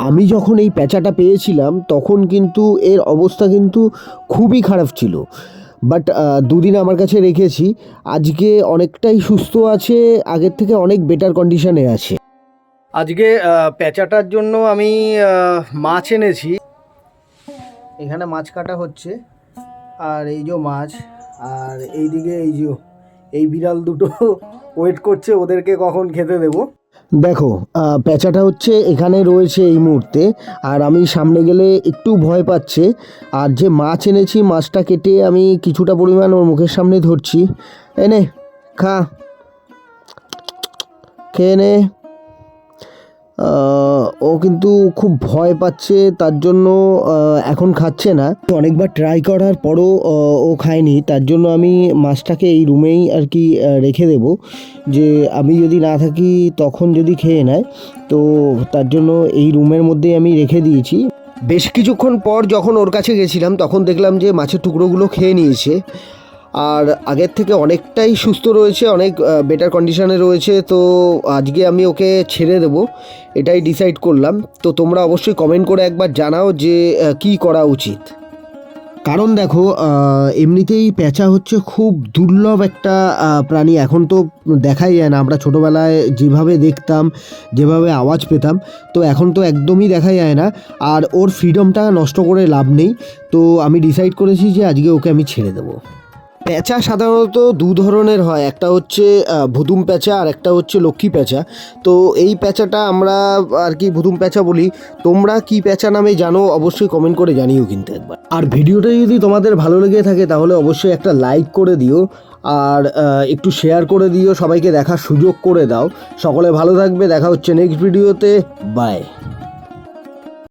আমি যখন এই প্যাঁচাটা পেয়েছিলাম, তখন কিন্তু এর অবস্থা কিন্তু খুবই খারাপ ছিল। বাট দুদিন আমার কাছে রেখেছি। আজকে অনেকটাই সুস্থ আছে, আগের থেকে অনেক বেটার কন্ডিশনে আছে। আজকে প্যাঁচাটার জন্য আমি মাছ এনেছি। এখানে মাছ কাটা হচ্ছে। আর এই যে মাছ, আর এইদিকে এই যে, এই বিড়াল দুটো ওয়েট করছে, ওদেরকে কখন খেতে দেবো? দেখো পেঁচাটা হচ্ছে এখানে রয়েছে এই মুহূর্তে, আর আমি সামনে গেলে একটু ভয় পাচ্ছে। আর যে মাছ এনেছি, মাছটা কেটে আমি কিছুটা পরিমাণ ওর মুখের সামনে ধরছি। এনে, খা। খেয়ে নে। ও কিন্তু খুব ভয় পাচ্ছে, তার জন্য এখন খাচ্ছে না। অনেকবার ট্রাই করার পরও ও খায়নি, তার জন্য আমি মাছটাকে এই রুমেই আর কি রেখে দেব। যে আমি যদি না থাকি, তখন যদি খেয়ে নেয়, তো তার জন্য এই রুমের মধ্যেই আমি রেখে দিয়েছি। বেশ কিছুক্ষণ পর যখন ওর কাছে গেছিলাম, তখন দেখলাম যে মাছের টুকরোগুলো খেয়ে নিয়েছে। আর আগের থেকে অনেকটাই সুস্থ রয়েছে, অনেক বেটার কন্ডিশনে রয়েছে, তো আজকে আমি ওকে ছেড়ে দেব, এটাই ডিসাইড করলাম। তো তোমরা অবশ্যই কমেন্ট করে একবার জানাও যে কি করা উচিত। কারণ দেখো এমনিতেই পেঁচা হচ্ছে খুব দুর্লভ একটা প্রাণী। এখন তো দেখাই যায় না, আমরা ছোটোবেলায় যেভাবে দেখতাম, যেভাবে আওয়াজ পেতাম, তো এখন তো একদমই দেখা যায় না। আর ওর ফ্রিডমটা নষ্ট করে লাভ নেই। তো আমি ডিসাইড করেছি যে আজকে ওকে আমি ছেড়ে দেবো। প্যাঁচা সাধারণত দু ধরনের হয়। একটা হচ্ছে আহ, ভুতুম প্যাঁচা আর একটা হচ্ছে লক্ষ্মী প্যাঁচা তো এই প্যাঁচাটা আমরা আর কি ভুতুম প্যাঁচা বলি। তোমরা কি প্যাঁচা নামে জানো অবশ্যই কমেন্ট করে জানিও কিন্তু একবার। আর ভিডিওটা যদি তোমাদের ভালো লেগে থাকে তাহলে অবশ্যই একটা লাইক করে দিও। আর একটু শেয়ার করে দিও সবাইকে দেখার সুযোগ করে দাও। সকলে ভালো থাকবে দেখা হচ্ছে নেক্সট ভিডিওতে বাই